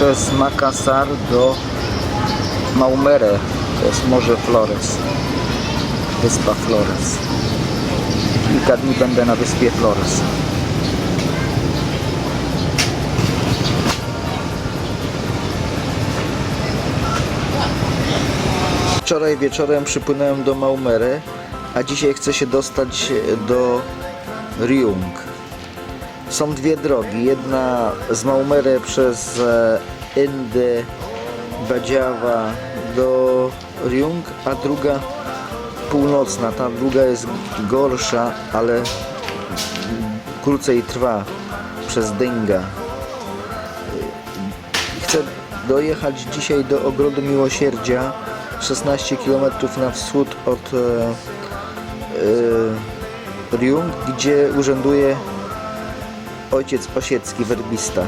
przez Makassar do Maumere, to jest Morze Flores, wyspa Flores. Kilka dni będę na wyspie Flores. Wczoraj wieczorem przypłynąłem do Maumere, a dzisiaj chcę się dostać do Riung. Są dwie drogi. Jedna z Maumere przez e, Indy, Badziawa do Riung, a druga północna. Ta druga jest gorsza, ale krócej trwa przez Dynga. Chcę dojechać dzisiaj do Ogrodu Miłosierdzia 16 km na wschód od e, e, gdzie urzęduje ojciec Osiecki, werbista.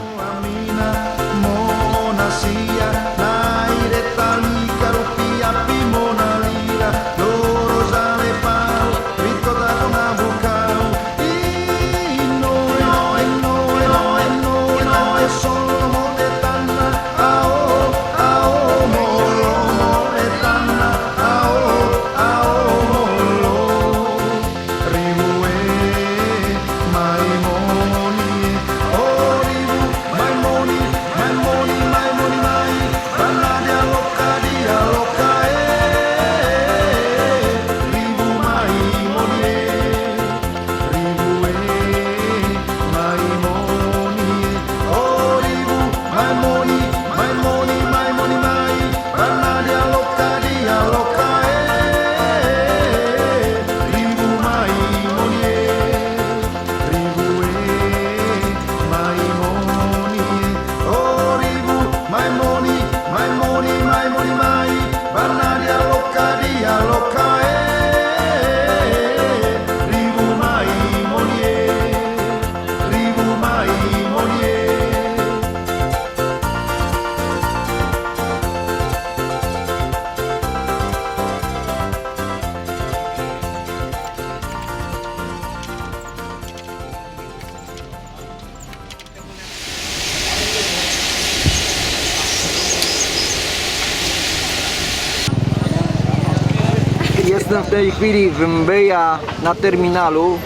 Tej chwili w Mbeya na terminalu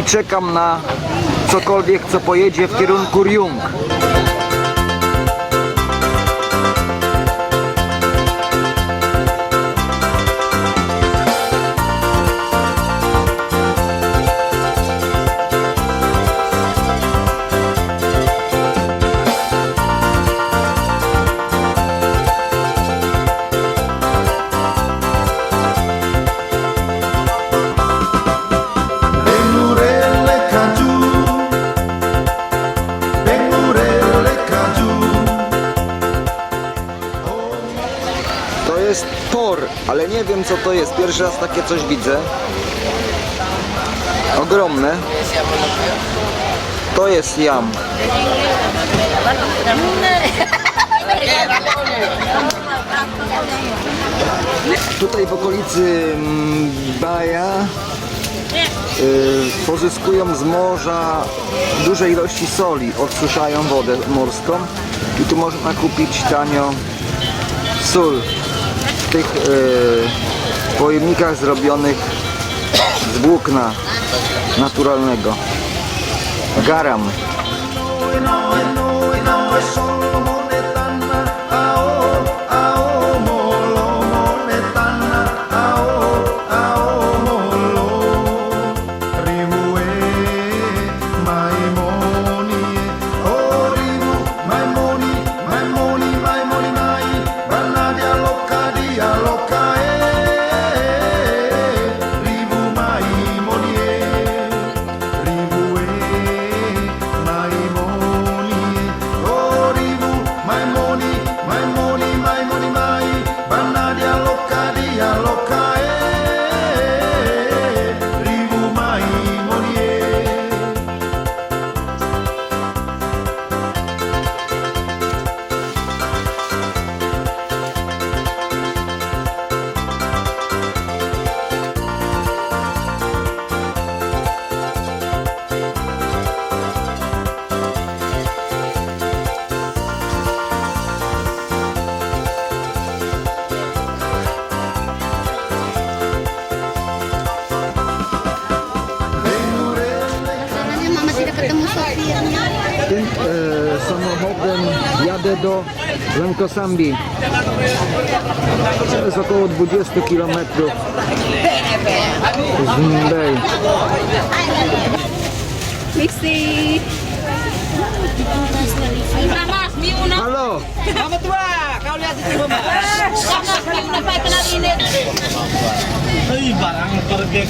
i czekam na cokolwiek, co pojedzie w kierunku Ryung. Co to jest. Pierwszy raz takie coś widzę. Ogromne. To jest jam. Tutaj w okolicy Baja y, pozyskują z morza duże ilości soli, odsuszają wodę morską i tu można kupić tanio sól tych y, pojemnikach zrobionych z włókna naturalnego. Garam. Lękosambi. To jest około 20 km z Mumbai. Halo! Kamu tua, kau lihat di sini barang pergi.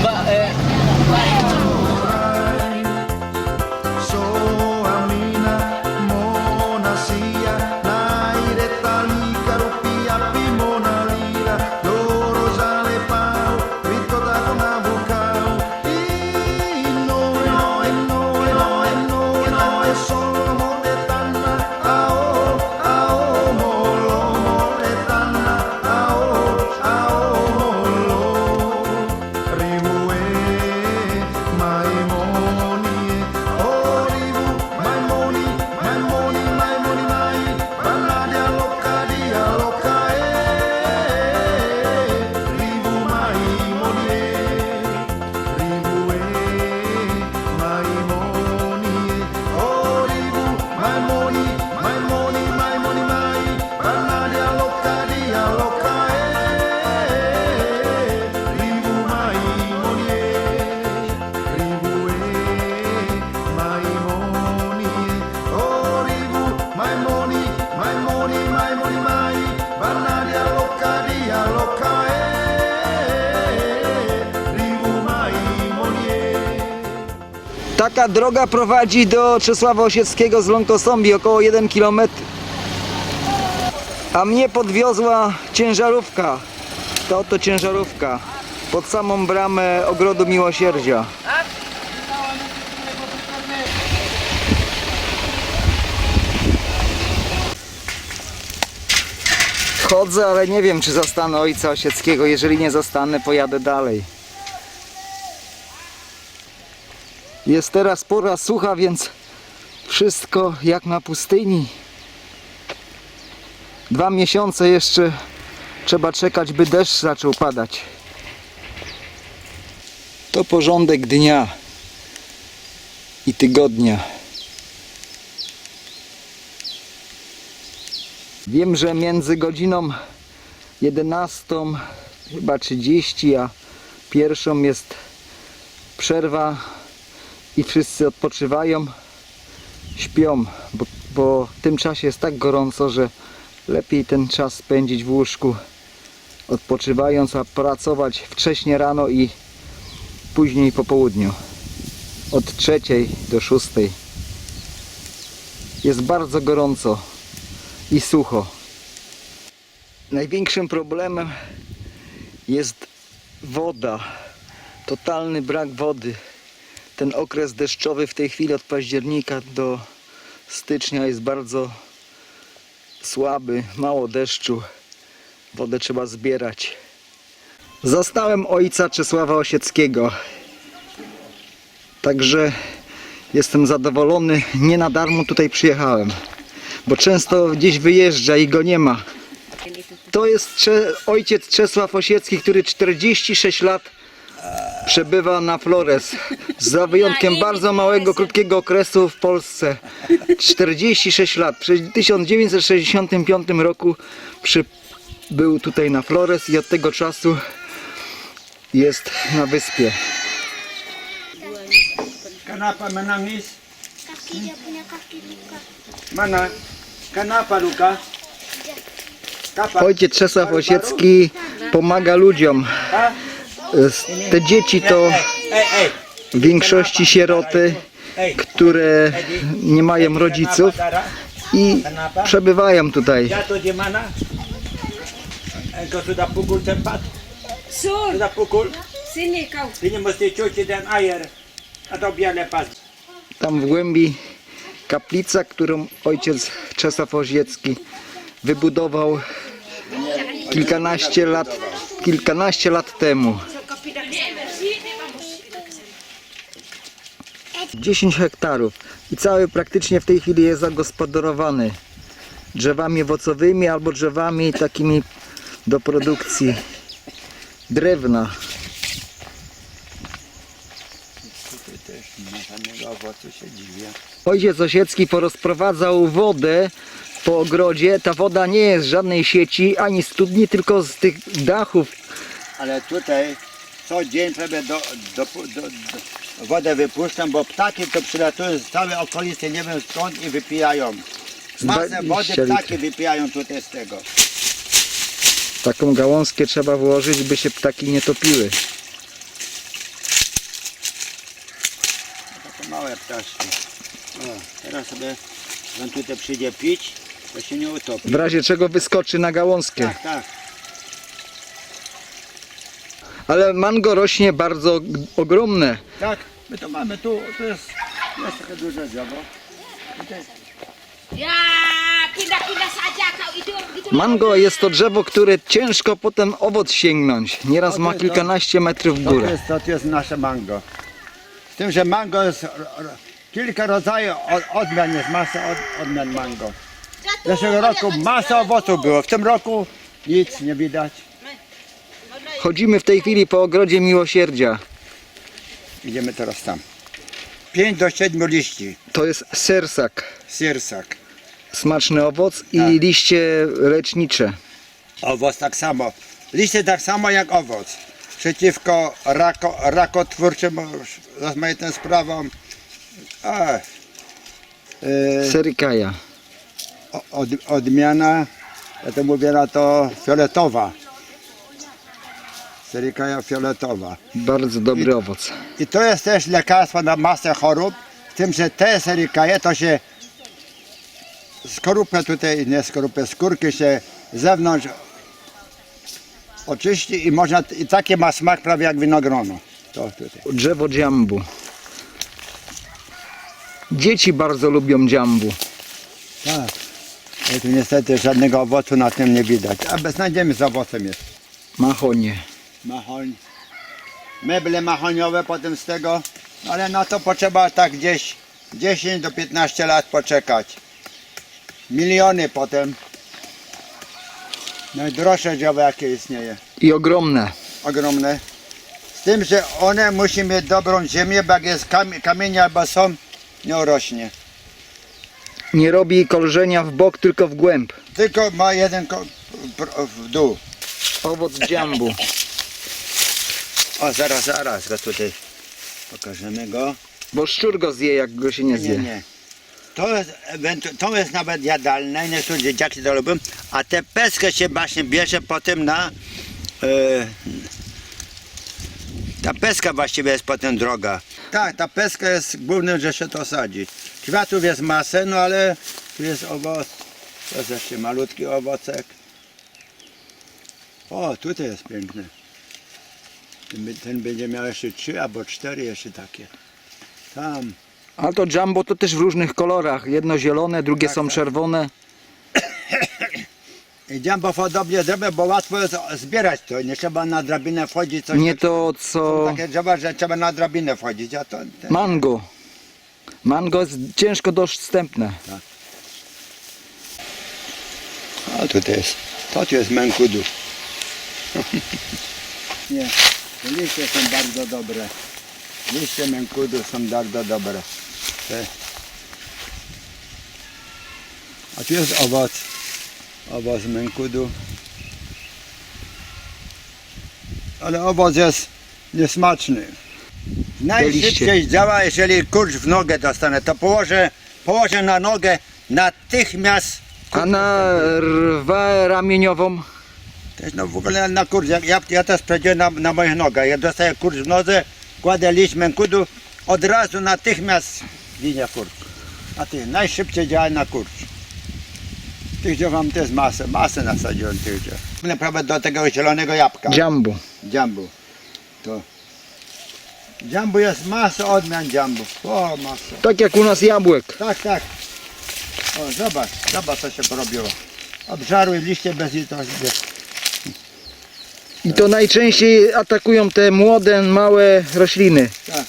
Mbak, eh. Taka droga prowadzi do Czesława Osieckiego z Ląkosąbi, około 1 km. A mnie podwiozła ciężarówka. To oto ciężarówka. Pod samą bramę Ogrodu Miłosierdzia. Chodzę, ale nie wiem, czy zastanę ojca Osieckiego. Jeżeli nie zastanę, pojadę dalej. Jest teraz pora sucha, więc wszystko jak na pustyni. Dwa miesiące jeszcze trzeba czekać, by deszcz zaczął padać. To porządek dnia i tygodnia. Wiem, że między godziną 11, chyba 30, a pierwszą jest przerwa i wszyscy odpoczywają, śpią, bo, bo w tym czasie jest tak gorąco, że lepiej ten czas spędzić w łóżku, odpoczywając, a pracować wcześnie rano i później po południu. Od trzeciej do szóstej. Jest bardzo gorąco i sucho. Największym problemem jest woda. Totalny brak wody ten okres deszczowy w tej chwili od października do stycznia jest bardzo słaby, mało deszczu. Wodę trzeba zbierać. Zastałem ojca Czesława Osieckiego. Także jestem zadowolony. Nie na darmo tutaj przyjechałem. Bo często gdzieś wyjeżdża i go nie ma. To jest ojciec Czesław Osiecki, który 46 lat przebywa na Flores. Za wyjątkiem bardzo małego, krótkiego okresu w Polsce. 46 lat. W 1965 roku przybył tutaj na Flores i od tego czasu jest na wyspie. kaki luka. Mana? Kenapa luka? Ojciec Czesław Osiecki pomaga ludziom. Te dzieci to w większości sieroty, które nie mają rodziców i przebywają tutaj. Tam w głębi kaplica, którą ojciec Czesław Osiecki wybudował kilkanaście lat, kilkanaście lat temu. 10 hektarów i cały praktycznie w tej chwili jest zagospodarowany drzewami owocowymi albo drzewami takimi do produkcji drewna. Ojciec Osiecki porozprowadzał wodę po ogrodzie. Ta woda nie jest z żadnej sieci ani studni, tylko z tych dachów. Ale tutaj co dzień prawie do, do, do, do wodę wypuszczam, bo ptaki to przylatują z całej okolicy, nie wiem skąd i wypijają. Masę 20 wody ptaki wypijają tutaj z tego. Taką gałązkę trzeba włożyć, by się ptaki nie topiły. Takie małe ptaszki. O, teraz sobie on tutaj przyjdzie pić, to się nie utopi. W razie czego wyskoczy na gałązkę. Tak, tak. Ale mango rośnie bardzo g- ogromne. Tak, my to mamy tu, to jest, jest takie duże drzewo. Tutaj Ya, pindah-pindah saja kau itu begitu. Mango jest to drzewo, które ciężko potem owoc sięgnąć. Nieraz ma to jest kilkanaście metrów w To górę. jest, to jest nasze mango. Z tym, że mango jest kilka rodzajów od, odmian, jest masa od, odmian mango. Zeszłego roku masa owoców było, w tym roku nic nie widać. Chodzimy w tej chwili po ogrodzie miłosierdzia. Idziemy teraz tam. 5 do 7 liści, To jest sersak, sirsak. smaczny owoc i Tak. liście lecznicze. Owoc tak samo. Liście tak samo jak owoc. Przeciwko rako, rakotwórczym rozmaitym sprawom. A, y, Serykaja. o- od, odmiana, ja to mówię na to fioletowa. Serikaja fioletowa. Bardzo dobry owoc. I to jest też lekarstwo na masę chorób, z tym, że te serikaje to się skorupę tutaj, nie skorupę, skórki się zewnątrz oczyści i można, i takie ma smak prawie jak winogrono. To tutaj. Drzewo dżambu. Dzieci bardzo lubią dżambu. Tak. Ale tu niestety żadnego owocu na tym nie widać. A bez znajdziemy z owocem jest. Mahonie. Mahoń, meble mahoniowe potem z tego, ale na to potrzeba tak gdzieś 10 do 15 lat poczekać. Miliony potem. Najdroższe drzewo jakie istnieje, I ogromne. ogromne. Z tym, że one musi mieć dobrą ziemię, bo jak jest kam- kamienie albo są, nie urośnie. Nie robi kolżenia w bok, tylko w głęb. Tylko ma jeden w dół. Owoc dżambu. O, zaraz, zaraz go tutaj pokażemy go. Bo szczur go zje, jak go się nie Nie, zje. nie. To jest, ewentu- to jest nawet jadalne, niektóre dzieciaki to lubią, a tę peskę się właśnie bierze potem na... E, ta peska właściwie jest potem droga. Tak, ta peska jest głównym, że się to sadzi. Kwiatów jest masę, no ale tu jest owoc. To jest jeszcze malutki owocek. O, tutaj jest piękny. Ten, będzie miał jeszcze trzy albo cztery jeszcze takie. Tam. Ale to jumbo to też w różnych kolorach. Jedno zielone, drugie Tak, są tak. czerwone. I Jumbo podobnie zrobię, bo łatwo jest zbierać to. Nie trzeba na drabinę wchodzić. Coś Nie to Są co takie drzewa, że trzeba na drabinę wchodzić, a to... Te... mango. Mango jest ciężko dostępne. A tutaj jest. To tu jest mękudu. Nie, liście są bardzo dobre. Liście mękudu są bardzo dobre. Te... A tu jest owoc. Owoc mękudu. Ale owoc jest niesmaczny. Najszybciej działa, jeżeli kurcz w nogę dostanę, to położę, położę na nogę natychmiast A na rwę ramieniową Też no w ogóle na kurz, jak ja, ja sprawdziłem na, na moich nogach. Jak dostaję kurz w nodze, kładę liść mękudu, od razu natychmiast linia kurcz. A ty najszybciej działa na kurcz. Tych drzew mam też masę, masę nasadziłem tych drzew. Naprawdę do tego zielonego jabłka, jumbo. dżambu. To. Dżambu jest masa odmian dżambu. O, masa. Tak jak u nas jabłek. Tak, tak. O, zobacz, zobacz co się porobiło. Obżarły liście bez litości. I to najczęściej atakują te młode, małe rośliny. Tak.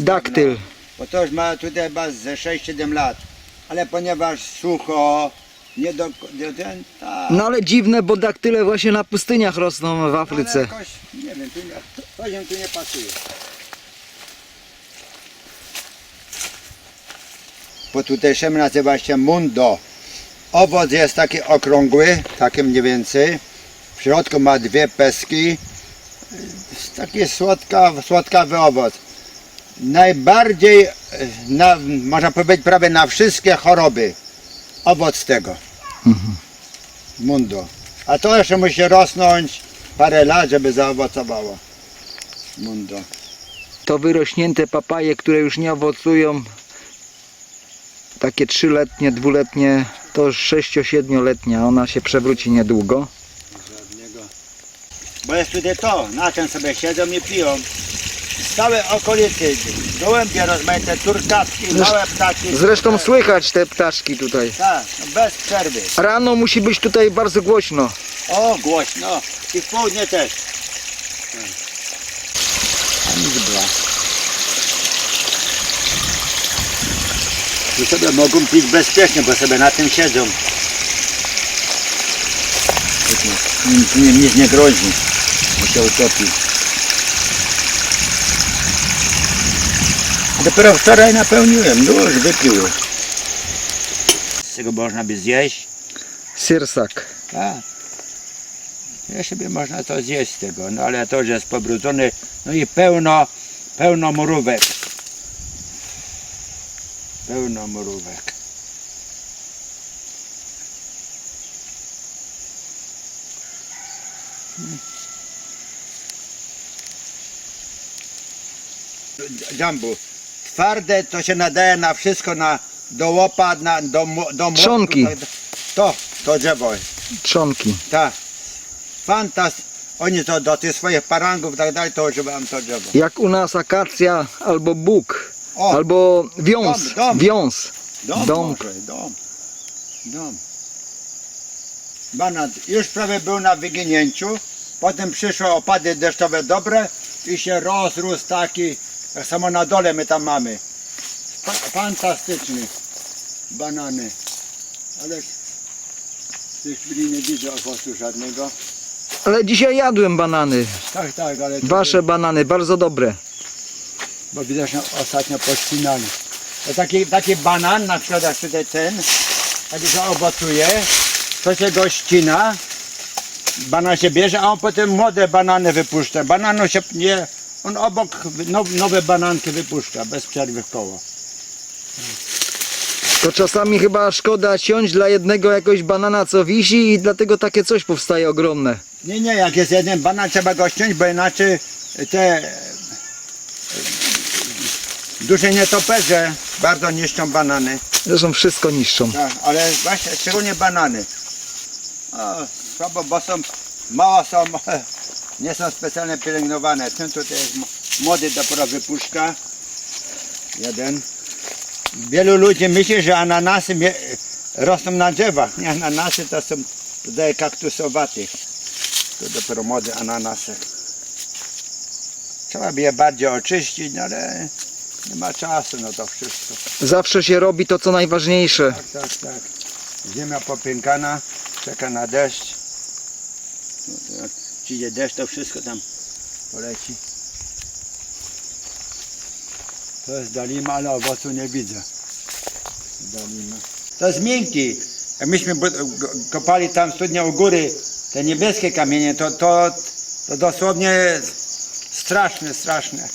Daktyl. Bo to już ma tutaj chyba ze 6-7 lat. Ale ponieważ sucho, nie do... Nie, ten, ta, No ale dziwne, bo daktyle właśnie na pustyniach rosną w ale Afryce. jakoś, nie wiem, tu nie, poziom tu nie pasuje. Po tutejszym nazywa się mundo. Owoc jest taki okrągły, taki mniej więcej. W środku ma dwie peski. Jest Taki słodka, słodkawy owoc. Najbardziej, e, na, można powiedzieć, prawie na wszystkie choroby. Owoc tego. Mundo. A to jeszcze musi rosnąć parę lat, żeby zaowocowało. Mundo. To wyrośnięte papaje, które już nie owocują, takie trzyletnie, dwuletnie, to już sześcio-siedmioletnia, ona się przewróci niedługo. Bo jest tutaj to, na czym sobie siedzą i piją. Z całej okolicy gołębie rozmaite, turkawki, małe ptaki. Zresztą słychać te ptaszki tutaj. Tak, no bez przerwy. Rano musi być tutaj bardzo głośno. O, głośno. I w południe też. A nic bla. Tu sobie mogą pić bezpiecznie, bo sobie na tym siedzą. Nic, nic, nic nie grozi, bo się utopi. Dopiero wczoraj napełniłem, no już wypił. Z tego można by zjeść. Syrsak. Tak. Ja sobie można to zjeść z tego, no ale to już jest pobrudzony, no i pełno, pełno mrówek. Pełno mrówek. Jambu. Twarde to się nadaje na wszystko, na do łopa, na, do, do młotku, Trzonki. tak- To, to drzewo. Trzonki. Tak. Fantast. Oni to do tych swoich parangów i tak dalej, to używałem to drzewo. Jak u nas akacja albo bóg, O, albo wiąz. Dom, dom. Wiąz. dom, dom. może, dom. Dom. Banan już prawie był na wyginięciu, potem przyszły opady deszczowe dobre i się rozrósł taki, tak samo na dole my tam mamy. Fa- Fantastyczny. Banany. Ale w tej chwili nie widzę owocu żadnego. Ale dzisiaj jadłem banany. Tak, tak, ale Wasze banany, bardzo dobre. Bo widocznie ostatnio pościnali. To taki, taki banan, na przykład jak tutaj ten, taki się owocuje, to się go ścina, banan się bierze, a on potem młode banany wypuszcza. Bananu się nie, on obok now, nowe bananki wypuszcza, bez przerwy w koło. To czasami chyba szkoda ciąć dla jednego jakoś banana, co wisi i dlatego takie coś powstaje ogromne. Nie, nie, jak jest jeden banan, trzeba go ściąć, bo inaczej te duże nietoperze bardzo niszczą banany. Zresztą wszystko niszczą. Tak, ale właśnie szczególnie banany. O, słabo, bo są, mało są, nie są specjalnie pielęgnowane. Ten tutaj jest młody dopiero wypuszcza. Jeden. Wielu ludzi myśli, że ananasy rosną na drzewach. Nie, ananasy to są tutaj kaktusowate. To dopiero młody ananasek. Trzeba by je bardziej oczyścić, no ale nie ma czasu na to wszystko. Zawsze się robi to, co najważniejsze. Tak, tak, tak. Ziemia popękana, czeka na deszcz. No to jak przyjdzie deszcz, to wszystko tam poleci. To jest dalima, ale owocu nie widzę. Dalima. To jest miękki. Jak myśmy kopali tam studnię u góry, te niebieskie kamienie, to, to, to dosłownie straszne, straszne.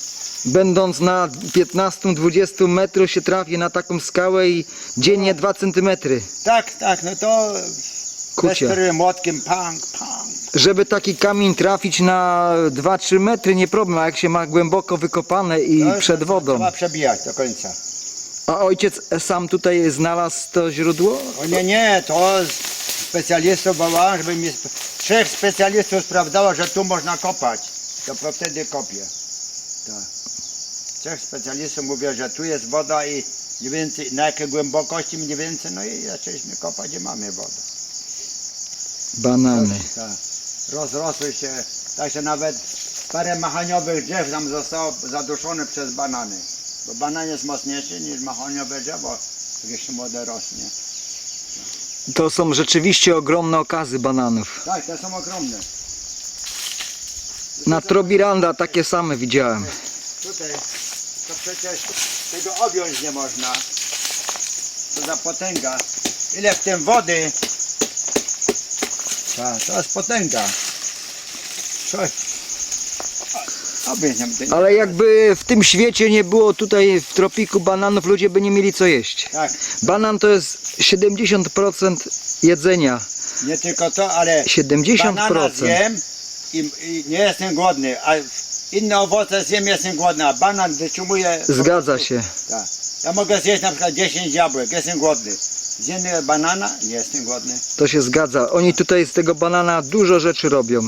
Będąc na 15-20 metrów się trafi na taką skałę i dziennie 2 centymetry. Tak, tak, no to Kucie. bez młotkiem, pang, pang. Żeby taki kamień trafić na 2-3 metry nie problem, a jak się ma głęboko wykopane i To przed wodą. Trzeba przebijać do końca. A ojciec sam tutaj znalazł to źródło? O nie, nie, to specjalistów wołałem, żeby mi sp- trzech specjalistów sprawdzało, że tu można kopać. To wtedy kopię. Tak. Trzech specjalistów mówią, że tu jest woda i mniej więcej, na jakiej głębokości mniej więcej, no i zaczęliśmy kopać i mamy wodę. Banany. Tak. Rozrosły się, tak się nawet parę machaniowych drzew tam zostało zaduszone przez banany. Bo banan jest mocniejszy niż machaniowe drzewo, jak jeszcze młode rośnie. To są rzeczywiście ogromne okazy bananów. Tak, te są ogromne. Na Trobiranda takie same widziałem. Tutaj to przecież tego objąć nie można. Co za potęga. Ile w tym wody. Ta, to jest potęga. Coś. Objąć nie. Ale jakby w tym świecie nie było tutaj w tropiku bananów, ludzie by nie mieli co jeść. Tak, Banan to jest 70% jedzenia. nie tylko to, ale 70%. banana zjem i, i nie jestem głodny, a inne owoce zjem jestem głodny, a banan wytrzymuje. Zgadza się. Tak. Ja mogę zjeść na przykład 10 jabłek, jestem głodny. Zjem banana, nie jestem głodny. To się zgadza. Oni tutaj z tego banana dużo rzeczy robią.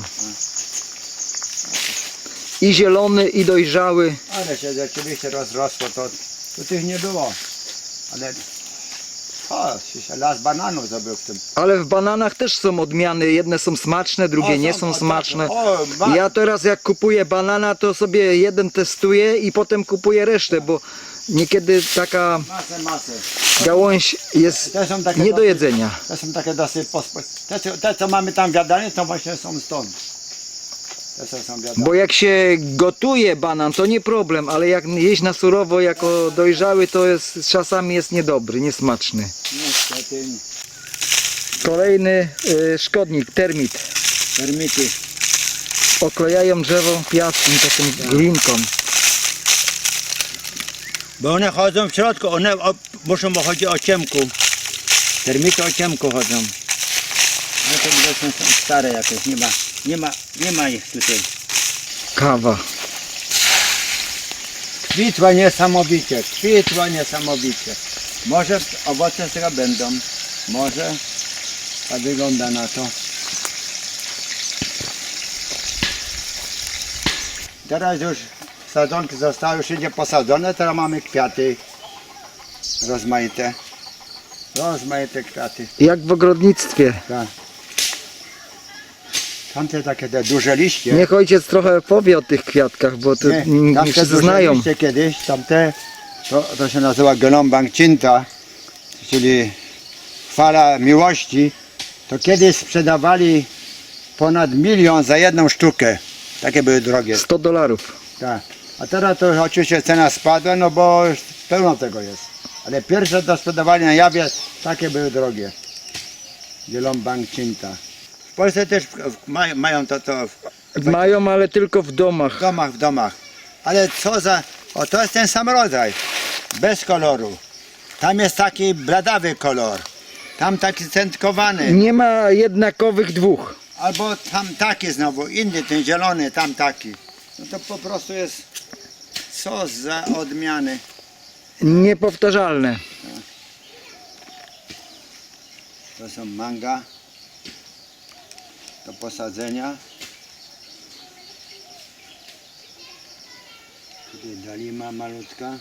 I zielony, i dojrzały. Ale się rzeczywiście rozrosło, to tu tych nie było. Ale o, las bananów zrobił w tym. Ale w bananach też są odmiany. Jedne są smaczne, drugie O, nie są- smaczne. O, ba- Ja teraz jak kupuję banana, to sobie jeden testuję i potem kupuję resztę, bo niekiedy taka Masę, masę. gałąź jest Te są takie nie do dosyć- jedzenia. Te są takie dosyć pospo... te, co- te co mamy tam w jadalni, to właśnie są stąd. Te co są w jadalni. Bo jak się gotuje banan, to nie problem, ale jak jeść na surowo jako dojrzały, to jest czasami jest niedobry, niesmaczny. Kolejny y, szkodnik, termit. termity. Oklejają drzewo piaskiem, taką glinką. Bo one chodzą w środku, one o, muszą chodzić o ciemku. Termity o ciemku chodzą. No to są stare jakieś, nie ma, nie ma, nie ma ich tutaj. Kawa. Kwitła niesamowicie, kwitła niesamowicie. Może owoce z tego będą, może tak wygląda na to. Teraz już sadzonki zostały wszędzie posadzone, teraz mamy kwiaty rozmaite. Rozmaite kwiaty, Jak w ogrodnictwie. tak. Tamte takie te duże liście. Niech ojciec trochę powie o tych kwiatkach, bo to nie, nie tamte wszyscy duże znają. liście kiedyś, tamte, to, to się nazywa Gelombang Cinta, czyli chwala miłości. To kiedyś sprzedawali ponad milion za jedną sztukę. Takie były drogie. 100 dolarów. Tak. A teraz to oczywiście cena spadła, no bo pełno tego jest. Ale pierwsze to sprzedawali na jawie, takie były drogie. Gelombang Cinta. Polsce też w- w- mają, mają to, to w, Mają, ale tylko w domach. w domach, w domach. Ale co za... O, to jest ten sam rodzaj. Bez koloru. Tam jest taki bladawy kolor. Tam taki centkowany. Nie ma jednakowych dwóch. Albo tam taki znowu, inny, ten zielony, tam taki. No to po prostu jest... Co za odmiany. Niepowtarzalne. To są manga. Do posadzenia. Tutaj dalima malutka.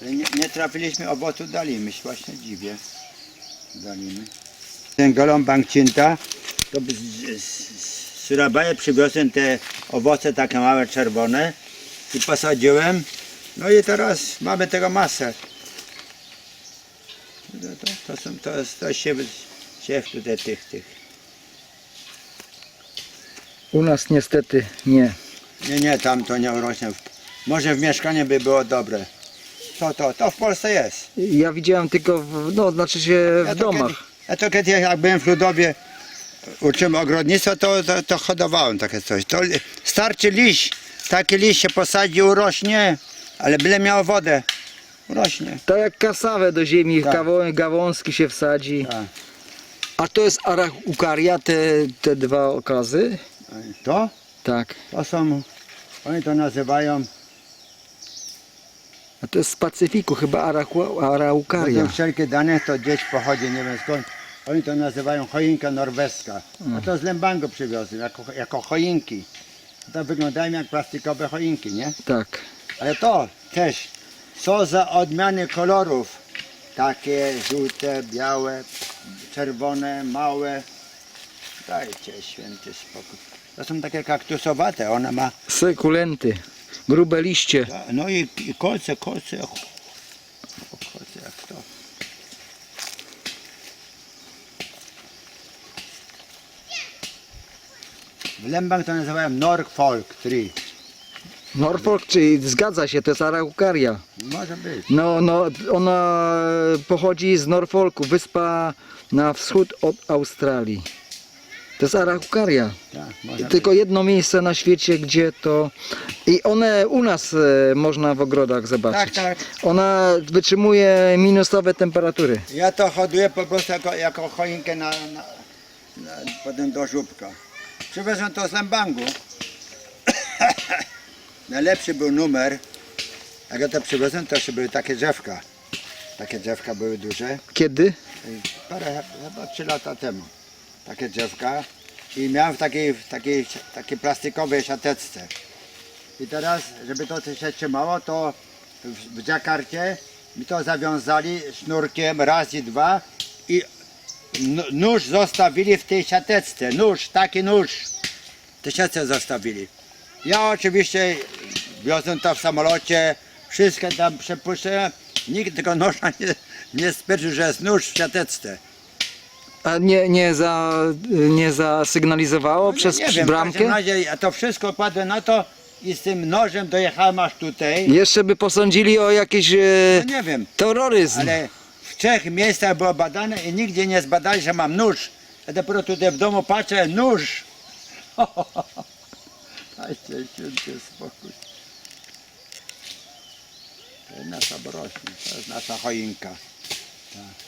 Ale nie, nie trafiliśmy owocu dalimy, się właśnie dziwię. Dalimy. Ten golombang cinta, to z, z, z Surabaje przywiozłem te owoce takie małe, czerwone i posadziłem. No i teraz mamy tego masę. To, to, to, są, to to siew, siew tutaj tych, tych. U nas niestety nie. Nie, nie, tam to nie urośnie. Może w mieszkaniu by było dobre. To, to, to w Polsce jest. Ja widziałem tylko, w, no znaczy się w Ja to domach. Kiedyś, ja to kiedyś jak byłem w Ludowie, uczyłem ogrodnictwa, to, to, to hodowałem takie coś. To li- starczy liść, taki liść się posadzi, urośnie, ale byle miał wodę, urośnie. Tak jak kasawę do ziemi, Tak. kawo- gałązki się wsadzi. Tak. A to jest araukaria, te, te dwa okazy? To, Tak. to są, oni to nazywają, A to jest z Pacyfiku, chyba Według araukaria. wszelkie dane to gdzieś pochodzi, nie wiem skąd. Oni to nazywają choinka norweska. A to z Lembango przywiozłem, jako, jako choinki. To wyglądają jak plastikowe choinki, nie? Tak. Ale to też, co za odmiany kolorów. Takie żółte, białe, czerwone, małe. Dajcie święty spokój. To są takie kaktusowate, ona ma... Sekulenty, grube liście. No i i kolce, kolce, o, kolce jak to. W Lembach to nazywają Norfolk Tree. Norfolk, czy zgadza się, to jest araukaria. Może być. No, no, ona pochodzi z Norfolku, wyspa na wschód od Australii. To jest araukaria. Tak, Tylko jedno miejsce na świecie, gdzie to... I one u nas e, można w ogrodach zobaczyć. Tak, tak. Ona wytrzymuje minusowe temperatury. Ja to hoduję po prostu jako, jako choinkę na, na, na, potem do żubka. Przywiozłem to z Lembangu. Najlepszy był numer. Jak ja to przywiozłem, to jeszcze były takie drzewka. Takie drzewka były duże. Kiedy? Parę, chyba 3 lata temu. Takie drzewka. I miałem w takiej, w takiej, takiej plastikowej siateczce. I teraz, żeby to się trzymało, to w, w mi to zawiązali sznurkiem raz i dwa i nóż zostawili w tej siateczce. Nóż, taki nóż. Siatce zostawili. Ja oczywiście wiozłem to w samolocie, wszystko tam przepuszczałem. Nikt tego noża nie, nie spędził, że jest nóż w siateczce. A nie, nie, za, nie zasygnalizowało przez No nie wiem, w każdym bramkę? razie ja to wszystko kładłem na to i z tym nożem dojechałem aż tutaj. Jeszcze by posądzili o jakiś e, No nie wiem, terroryzm. ale w trzech miejscach było badane i nigdzie nie zbadali, że mam nóż. Ja dopiero tutaj w domu patrzę, nóż. Dajcie święty spokój. To jest nasza brośnia, to jest nasza choinka. Tak.